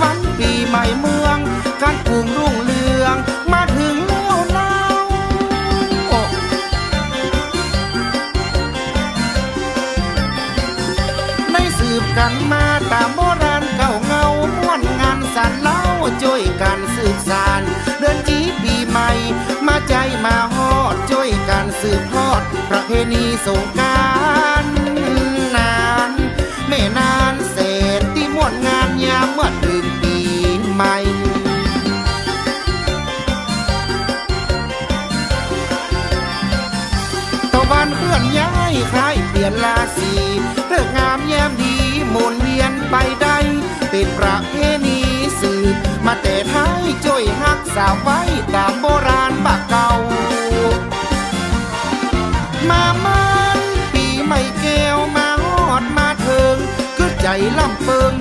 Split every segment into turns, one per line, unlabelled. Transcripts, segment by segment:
บ้านการุงรุ่งเรืองมาถึงแล้วเราโอ้ได้สืบกันมาตามโบราณเก่าเงาม่วนงานสันเล่าช่วยกันสืบสานเดือนจีปีใหม่ มาใจมาฮอดช่วยกันสืบทอด ประเพณีสงการ ล้ายเปลี่ยนราศีเลิกงามแย้มดีหมุนเวียนไปได้ เป็นประเพณีสืบมาแต่ท้ายจ่อยหักสาวไว้ตามโบราณบักเก่า มามันปีใหม่แก้วมาฮอดมาเถิงคือใจลำเปิง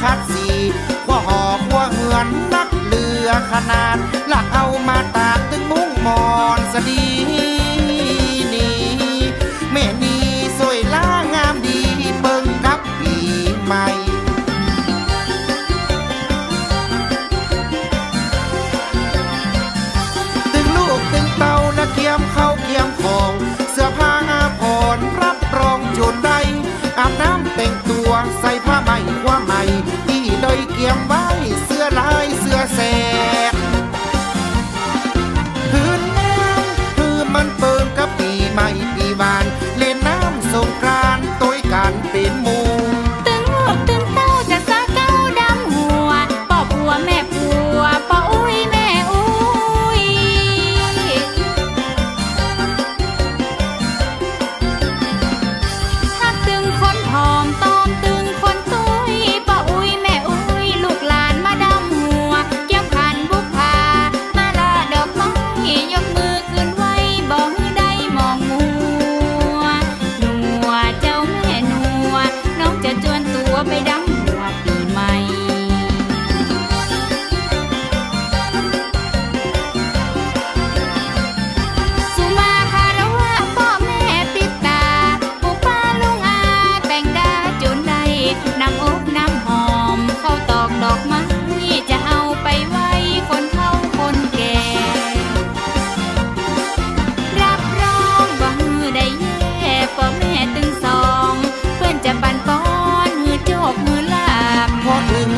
คัดสีว่าหอกว่าเหือ
นนักเรือขนาดหลักเอามาตา โด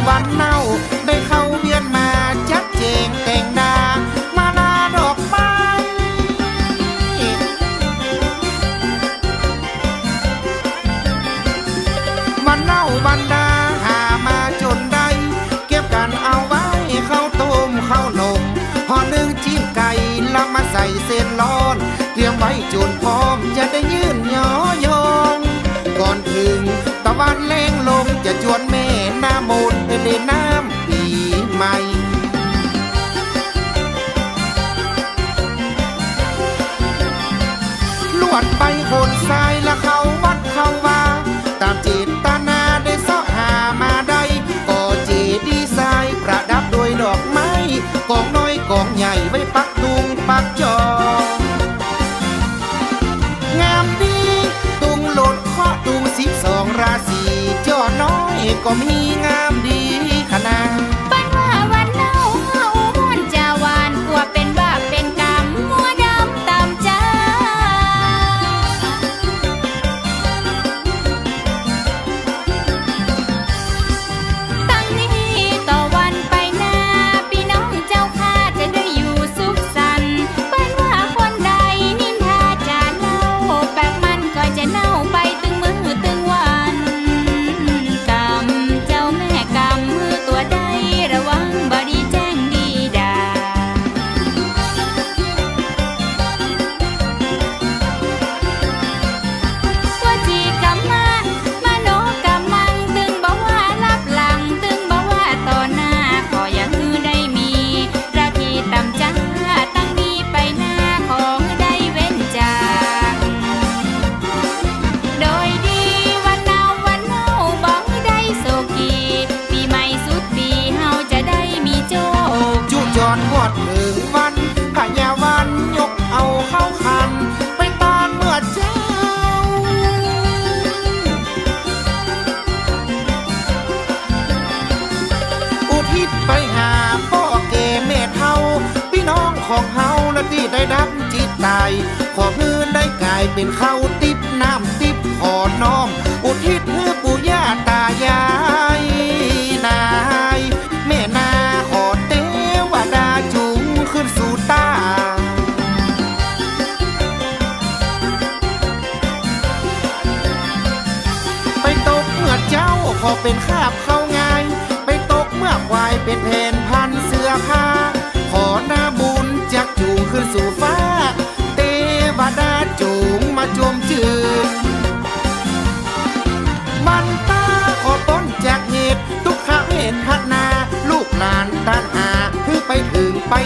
วันเน่า
ได้เข้าเวียนมา
จัดเจงแต่งดามาลาดอกไม้วันเน่าวันดาหามาจนได้ เก็บกันเอาไว้เข้าวต้มข้าวนมพอนึ่งจิ้มไก่แล้วมาใส่เส้นร้อน เตรียมไว้จนพร้อมจะได้ยื่นยอย ใหม่ลวดไปโคนทรายและเขาวัดเขาว่า ตามจิตตานาได้ซอกหามาได้ก่อจีดีไซน์ประดับด้วยดอกไม้กองน้อยกองใหญ่ไว้ปักตุงปักจองามดีตุ
ง
หลดข้อตุงสิบสองราศีจอน้อ
ยก็มีงามดี น้ำจิตใจขอพื้นได้
กลายเป็นข้าวติบน้ำ
Tay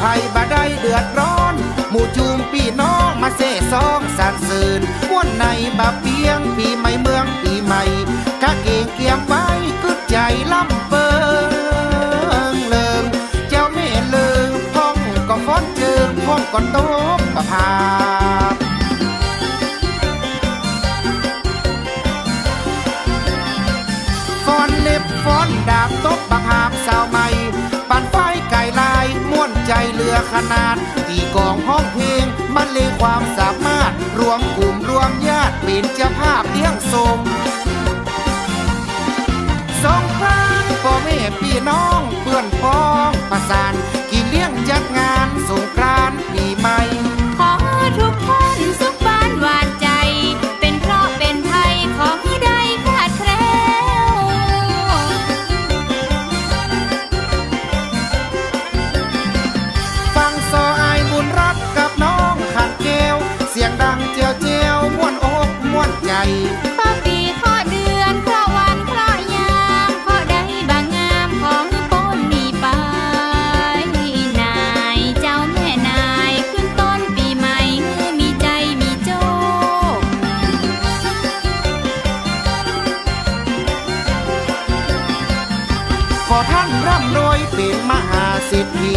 ภัยบ่ได้เดือดร้อน หมู่จูงปี่น้องมาเซซองสานสื่นม้วนในบ่เพียงปีใหม่เมืองปีใหม่กะเกงเกียมไว้กึดใจลำเปิงเลิงเจ้าเม่เลิงพ้องก็ฟ้อนเจิงพ้องก็โต ใจเหลือขนาดตีกองห้องเพลงบรรเลงความสามารถ รวมกลุ่มรวมญาติเป็นเจ้าภาพเลี้ยงส่งสงพรานพ่อแม่พี่น้องเพื่อนพ้องประสาน สิ
บ
ษฐี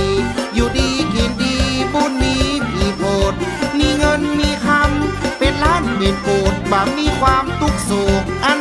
อยู่ดีกินดีบุญมีมีโพดมีเงินมีคำเป็นล้านเป็นปูดบ่มีความทุกโศกอัน